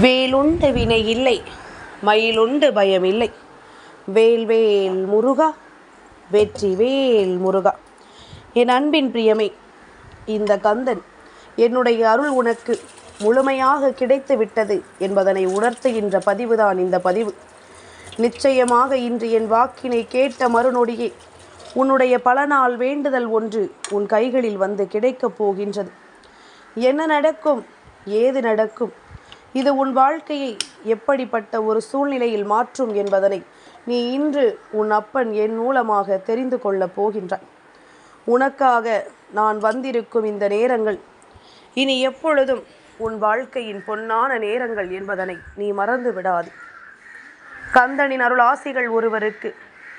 வேலுண்டு வினை இல்லை மயிலுண்டு பயம் இல்லை. வேல் முருகா வெற்றி வேல் முருகா. என் அன்பின் பிரியமே இந்த கந்தன் என்னுடைய அருள் உனக்கு முழுமையாக கிடைத்து விட்டது என்பதனை உணர்த்துகின்ற பதிவுதான் இந்த பதிவு. நிச்சயமாக இன்று என் வாக்கினை கேட்ட மறுநொடியே உன்னுடைய பல நாள் வேண்டுதல் ஒன்று உன் கைகளில் வந்து கிடைக்கப் போகின்றது. என்ன நடக்கும் ஏது நடக்கும் இது உன் வாழ்க்கையை எப்படிப்பட்ட ஒரு சூழ்நிலையில் மாற்றும் என்பதனை நீ இன்று உன் அப்பன் என் மூலமாக தெரிந்து கொள்ளப் போகின்றாய். உனக்காக நான் வந்திருக்கும் இந்த நேரங்கள் இனி எப்பொழுதும் உன் வாழ்க்கையின் பொன்னான நேரங்கள் என்பதனை நீ மறந்து விடாது. கந்தனின் அருள் ஆசிகள் ஒருவருக்கு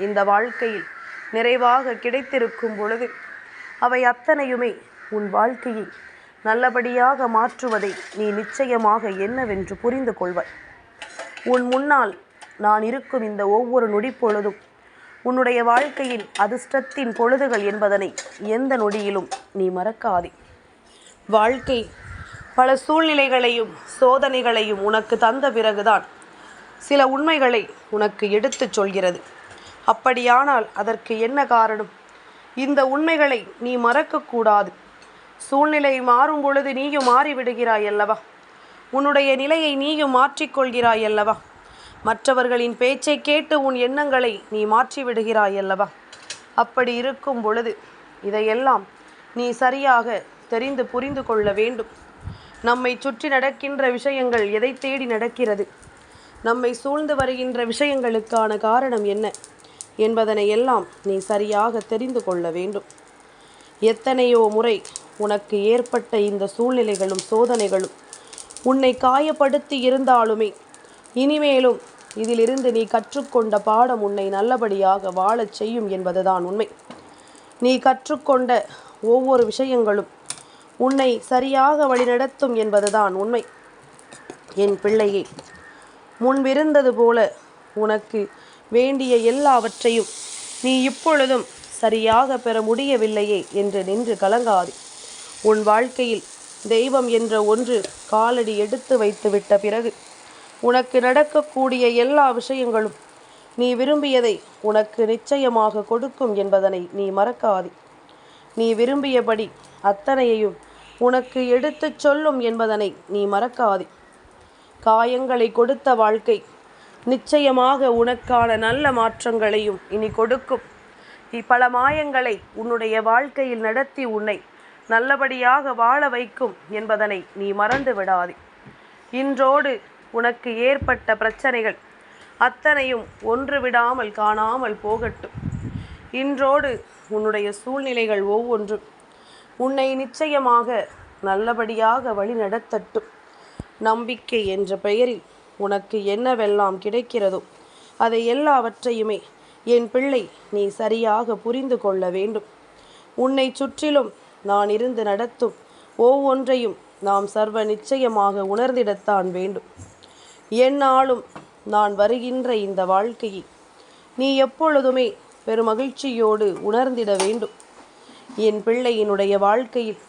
இந்த வாழ்க்கையில் நிறைவாக கிடைத்திருக்கும் பொழுது அவை அத்தனையுமே உன் வாழ்க்கையை நல்லபடியாக மாற்றுவதை நீ நிச்சயமாக என்னவென்று புரிந்து கொள்வாய். உன் முன்னால் நான் இருக்கும் இந்த ஒவ்வொரு நொடிப்பொழுதும் உன்னுடைய வாழ்க்கையின் அதிர்ஷ்டத்தின் பொழுதுகள் என்பதனை எந்த நொடியிலும் நீ மறக்காதே. வாழ்க்கை பல சூழ்நிலைகளையும் சோதனைகளையும் உனக்கு தந்த பிறகுதான் சில உண்மைகளை உனக்கு எடுத்துச் சொல்கிறது. அப்படியானால் அதற்கு என்ன காரணம்? இந்த உண்மைகளை நீ மறக்கக்கூடாது. சூழ்நிலை மாறும் பொழுது நீயும் மாறிவிடுகிறாய் அல்லவா? உன்னுடைய நிலையை நீயும் மாற்றிக்கொள்கிறாய் அல்லவா? மற்றவர்களின் பேச்சை கேட்டு உன் எண்ணங்களை நீ மாற்றி விடுகிறாய் அல்லவா? அப்படி இருக்கும் பொழுது இதையெல்லாம் நீ சரியாக தெரிந்து புரிந்து கொள்ள வேண்டும். நம்மை சுற்றி நடக்கின்ற விஷயங்கள் எதை தேடி நடக்கிறது? நம்மை சூழ்ந்து வருகின்ற விஷயங்களுக்கான காரணம் என்ன என்பதனை எல்லாம் நீ சரியாக தெரிந்து கொள்ள வேண்டும். எத்தனையோ முறை உனக்கு ஏற்பட்ட இந்த சூழ்நிலைகளும் சோதனைகளும் உன்னை காயப்படுத்தி இருந்தாலுமே இனிமேலும் இதிலிருந்து நீ கற்றுக்கொண்ட பாடம் உன்னை நல்லபடியாக வாழச் செய்யும் என்பதுதான் உண்மை. நீ கற்றுக்கொண்ட ஒவ்வொரு விஷயங்களும் உன்னை சரியாக வழிநடத்தும் என்பதுதான் உண்மை. என் பிள்ளையே முன்பிருந்தது போல உனக்கு வேண்டிய எல்லாவற்றையும் நீ இப்பொழுதும் சரியாக பெற முடியவில்லையே என்று நின்று கலங்காது. உன் வாழ்க்கையில் தெய்வம் என்ற ஒன்று காலடி எடுத்து வைத்து விட்ட பிறகு உனக்கு நடக்கக்கூடிய எல்லா விஷயங்களும் நீ விரும்பியதை உனக்கு நிச்சயமாக கொடுக்கும் என்பதனை நீ மறக்காது. நீ விரும்பியபடி அத்தனையையும் உனக்கு எடுத்துச் சொல்லும் என்பதனை நீ மறக்காதே. காயங்களை கொடுத்த வாழ்க்கை நிச்சயமாக உனக்கான நல்ல மாற்றங்களையும் இனி கொடுக்கும். நீ பல மாயங்களை உன்னுடைய வாழ்க்கையில் நடத்தி உன்னை நல்லபடியாக வாழ வைக்கும் என்பதனை நீ மறந்து விடாதே. இன்றோடு உனக்கு ஏற்பட்ட பிரச்சனைகள் அத்தனையும் ஒன்று விடாமல் காணாமல் போகட்டும். இன்றோடு உன்னுடைய சூழ்நிலைகள் ஒவ்வொன்றும் உன்னை நிச்சயமாக நல்லபடியாக வழி நடத்தட்டும். நம்பிக்கை என்ற பெயரில் உனக்கு என்னவெல்லாம் கிடைக்கிறதோ அதை எல்லாவற்றையுமே என் பிள்ளை நீ சரியாக புரிந்து கொள்ள வேண்டும். உன்னை சுற்றிலும் நான் இருந்து நடத்தும் ஒவ்வொன்றையும் நாம் சர்வ நிச்சயமாக உணர்ந்திடத்தான் வேண்டும். என்னாலும் நான் வருகின்ற இந்த வாழ்க்கையை நீ எப்பொழுதுமே பெருமகிழ்ச்சியோடு உணர்ந்திட வேண்டும். என் பிள்ளையினுடைய வாழ்க்கையில்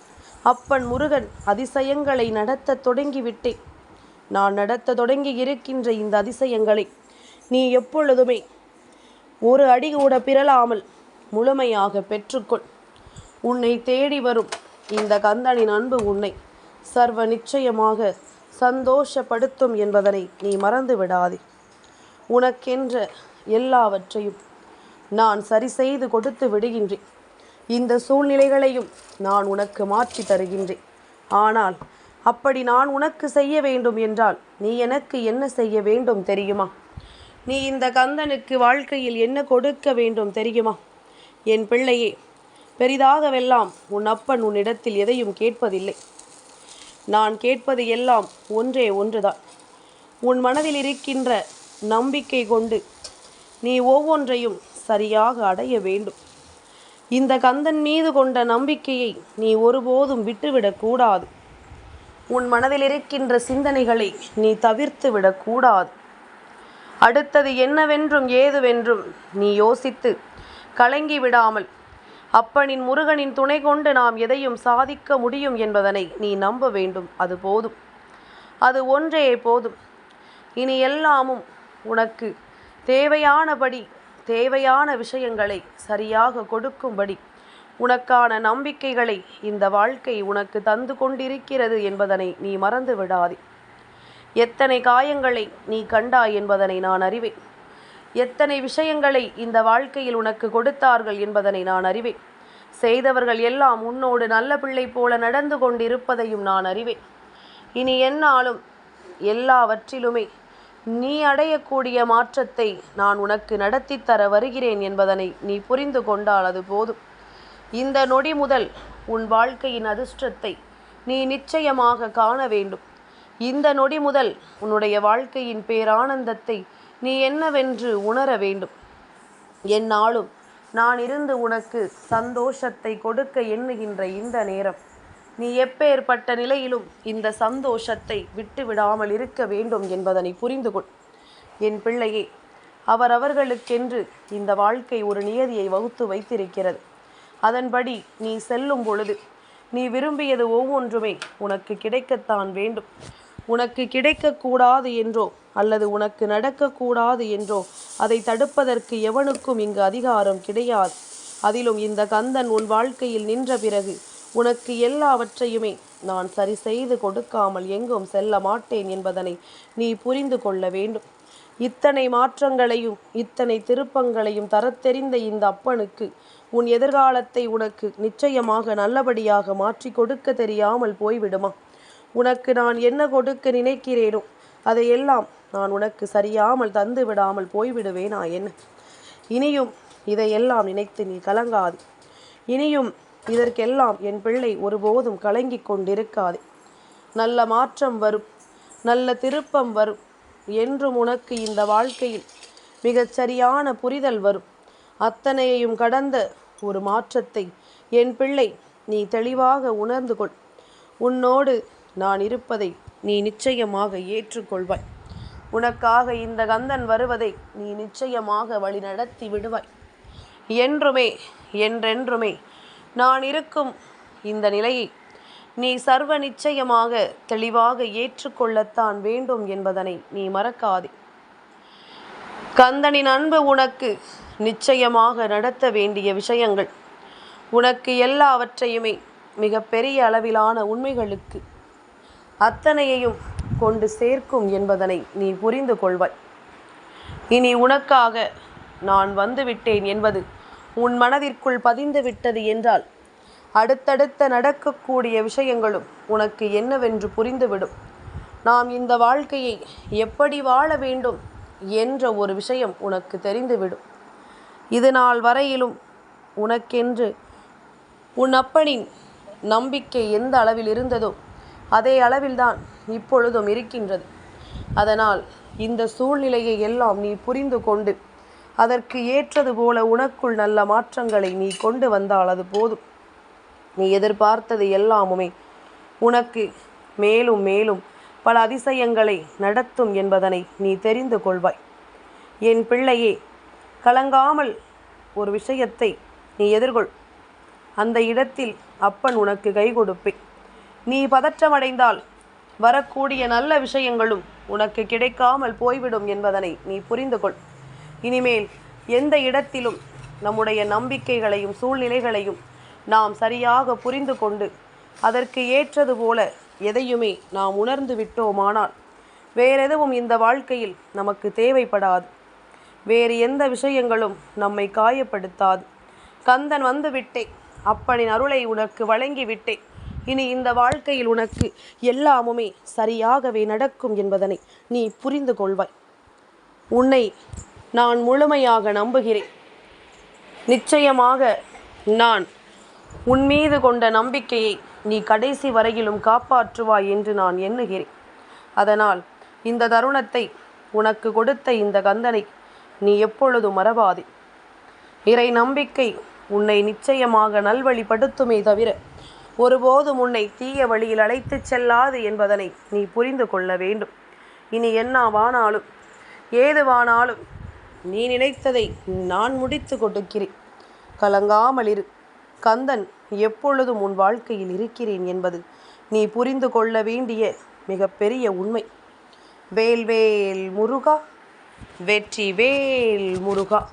அப்பன் முருகன் அதிசயங்களை நடத்த தொடங்கிவிட்டேன். நான் நடத்த தொடங்கி இருக்கின்ற இந்த அதிசயங்களை நீ எப்பொழுதுமே ஒரு அடி கூட பிறலாமல் முழுமையாக பெற்றுக்கொள். உன்னை தேடி வரும். இந்த கந்தனின் அன்பு உன்னை சர்வ நிச்சயமாக சந்தோஷப்படுத்தும் என்பதனை நீ மறந்து விடாதே. உனக்கென்ற எல்லாவற்றையும் நான் சரி செய்து கொடுத்து விடுகின்றேன். இந்த சூழ்நிலைகளையும் நான் உனக்கு மாற்றி தருகின்றேன். ஆனால் அப்படி நான் உனக்கு செய்ய வேண்டும் என்றால் நீ எனக்கு என்ன செய்ய வேண்டும் தெரியுமா? நீ இந்த கந்தனுக்கு வாழ்க்கையில் என்ன கொடுக்க வேண்டும் தெரியுமா? என் பிள்ளையே பெரிதாகவெல்லாம் உன் அப்பன் உன்னிடத்தில் எதையும் கேட்பதில்லை. நான் கேட்பது எல்லாம் ஒன்றே ஒன்றுதான். உன் மனதில் இருக்கின்ற நம்பிக்கை கொண்டு நீ ஒவ்வொன்றையும் சரியாக அடைய வேண்டும். இந்த கந்தன் மீது கொண்ட நம்பிக்கையை நீ ஒருபோதும் விட்டுவிடக்கூடாது உன் மனதில் இருக்கின்ற சிந்தனைகளை நீ தவிர்த்து விடக்கூடாது அடுத்தது என்னவென்றும் ஏதுவென்றும் நீ யோசித்து கலங்கி விடாமல் அப்பனின் முருகனின் துணை கொண்டு நாம் எதையும் சாதிக்க முடியும் என்பதனை நீ நம்ப வேண்டும். அது போதும். அது ஒன்றே போதும். இனி எல்லாமும் உனக்கு தேவையானபடி தேவையான விஷயங்களை சரியாக கொடுக்கும்படி உனக்கான நம்பிக்கைகளை இந்த வாழ்க்கை உனக்கு தந்து கொண்டிருக்கிறது என்பதனை நீ மறந்து விடாதே. எத்தனை காயங்களை நீ கண்டாய் என்பதனை நான் அறிவேன். எத்தனை விஷயங்களை இந்த வாழ்க்கையில் உனக்கு கொடுத்தார்கள் என்பதனை நான் அறிவேன். செய்தவர்கள் எல்லாம் உன்னோடு நல்ல பிள்ளை போல நடந்து கொண்டிருப்பதையும் நான் அறிவேன். இனி என்னாலும் எல்லாவற்றிலுமே நீ அடையக்கூடிய மாற்றத்தை நான் உனக்கு நடத்தி தர வருகிறேன் என்பதனை நீ புரிந்து கொண்டால் அது போதும். இந்த நொடி முதல் உன் வாழ்க்கையின் அதிர்ஷ்டத்தை நீ நிச்சயமாக காண வேண்டும். இந்த நொடி முதல் உன்னுடைய வாழ்க்கையின் பேரானந்தத்தை நீ என்னவென்று உணர வேண்டும். என்னாலும் நான் இருந்து உனக்கு சந்தோஷத்தை கொடுக்க எண்ணுகின்ற இந்த நேரம். நீ எப்பேற்பட்ட நிலையிலும் இந்த சந்தோஷத்தை விட்டுவிடாமல் இருக்க வேண்டும் என்பதனை புரிந்து கொள் என் பிள்ளையே அவரவர்களுக்கென்று இந்த வாழ்க்கை ஒரு நியதியை வகுத்து வைத்திருக்கிறது. அதன்படி நீ செல்லும் பொழுது நீ விரும்பியது ஒவ்வொன்றுமே உனக்கு கிடைக்கத்தான் வேண்டும். உனக்கு கிடைக்கக்கூடாது என்றோ அல்லது உனக்கு நடக்கக்கூடாது என்றோ அதை தடுப்பதற்கு எவனுக்கும் இங்கு அதிகாரம் கிடையாது. அதிலும் இந்த கந்தன் உன் வாழ்க்கையில் நின்ற பிறகு உனக்கு எல்லாவற்றையுமே நான் சரி செய்து கொடுக்காமல் எங்கும் செல்ல மாட்டேன் என்பதனை நீ புரிந்து கொள்ள வேண்டும். இத்தனை மாற்றங்களையும் இத்தனை திருப்பங்களையும் தரத்தெரிந்த இந்த அப்பனுக்கு உன் எதிர்காலத்தை உனக்கு நிச்சயமாக நல்லபடியாக மாற்றி கொடுக்க தெரியாமல் போய்விடுமா? உனக்கு நான் என்ன கொடுக்க நினைக்கிறேனோ அதையெல்லாம் நான் உனக்கு சரியாமல் தந்து விடாமல் போய்விடுவேனா என்ன? இனியும் இதையெல்லாம் நினைத்து நீ கலங்காது. இனியும் இதற்கெல்லாம் என் பிள்ளை ஒருபோதும் கலங்கி கொண்டிருக்காது. நல்ல மாற்றம் வரும் நல்ல திருப்பம் வரும். என்றும் உனக்கு இந்த வாழ்க்கையில் மிகச் சரியான புரிதல் வரும். அத்தனையையும் கடந்த ஒரு மாற்றத்தை என் பிள்ளை நீ தெளிவாக உணர்ந்து கொள். உன்னோடு நான் இருப்பதை நீ நிச்சயமாக ஏற்றுக்கொள்வாய். உனக்காக இந்த கந்தன் வருவதை நீ நிச்சயமாக வழிநடத்தி விடுவாய். என்றுமே என்றென்றுமே நான் இருக்கும் இந்த நிலையை நீ சர்வ நிச்சயமாக தெளிவாக ஏற்றுக்கொள்ளத்தான் வேண்டும் என்பதனை நீ மறக்காதே. கந்தனின் அன்பு உனக்கு நிச்சயமாக நடத்த வேண்டிய விஷயங்கள். உனக்கு எல்லாவற்றையுமே மிக பெரிய அளவிலான உண்மைகளுக்கு அத்தனையையும் கொண்டு சேர்க்கும் என்பதனை நீ புரிந்து கொள்வாய். இனி உனக்காக நான் வந்துவிட்டேன் என்பது உன் மனதிற்குள் பதிந்து விட்டது என்றால் அடுத்தடுத்த நடக்கக்கூடிய விஷயங்களும் உனக்கு என்னவென்று புரிந்துவிடும். நாம் இந்த வாழ்க்கையை எப்படி வாழ வேண்டும் என்ற ஒரு விஷயம் உனக்கு தெரிந்துவிடும். இது நாள் வரையிலும் உனக்கென்று உன் அப்பனின் நம்பிக்கை எந்த அளவில் இருந்ததோ அதே அளவில்தான் இப்பொழுதும் இருக்கின்றது. அதனால் இந்த சூழ்நிலையை எல்லாம் நீ புரிந்து கொண்டு அதற்கு ஏற்றது போல உனக்குள் நல்ல மாற்றங்களை நீ கொண்டு வந்தால் அது போதும். நீ எதிர்பார்த்தது எல்லாமுமே உனக்கு மேலும் மேலும் பல அதிசயங்களை நடத்தும் என்பதனை நீ தெரிந்து கொள்வாய். என் பிள்ளையே கலங்காமல் ஒரு விஷயத்தை நீ எதிர்கொள். அந்த இடத்தில் அப்பன் உனக்கு கை கொடுப்பேன். நீ பதற்றமடைந்தால் வரக்கூடிய நல்ல விஷயங்களும் உனக்கு கிடைக்காமல் போய்விடும் என்பதனை நீ புரிந்து கொள். இனிமேல் எந்த இடத்திலும் நம்முடைய நம்பிக்கைகளையும் சூழ்நிலைகளையும் நாம் சரியாக புரிந்து கொண்டு அதற்கு ஏற்றது போல எதையுமே நாம் உணர்ந்து விட்டோமானால் வேறெதுவும் இந்த வாழ்க்கையில் நமக்கு தேவைப்படாது. வேறு எந்த விஷயங்களும் நம்மை காயப்படுத்தாது. கந்தன் வந்து அப்படின் அப்பனின் அருளை உனக்கு வழங்கி விட்டேன் இனி இந்த வாழ்க்கையில் உனக்கு எல்லாமுமே சரியாகவே நடக்கும் என்பதனை நீ புரிந்து கொள்வாய். உன்னை நான் முழுமையாக நம்புகிறேன். நிச்சயமாக நான் உன் மீது கொண்ட நம்பிக்கையை நீ கடைசி வரையிலும் காப்பாற்றுவாய் என்று நான் எண்ணுகிறேன். அதனால் இந்த தருணத்தை உனக்கு கொடுத்த இந்த கந்தனை நீ எப்பொழுதும் மறவாதே. இறை நம்பிக்கை உன்னை நிச்சயமாக நல்வழிப்படுத்துமே தவிர ஒருபோதும் உன்னை தீய வழியில் அழைத்துச் செல்லாது என்பதனை நீ புரிந்து கொள்ள வேண்டும். இனி என்னவானாலும் ஏதுவானாலும் நீ நினைத்ததை நான் முடித்து கொடுக்கிறேன். கலங்காமல் இரு. கந்தன் எப்பொழுதும் உன் வாழ்க்கையில் இருக்கிறேன் என்பது நீ புரிந்து கொள்ள வேண்டிய மிகப்பெரிய உண்மை. வேல்வேல் முருகா. வெற்றி வேல் முருகா.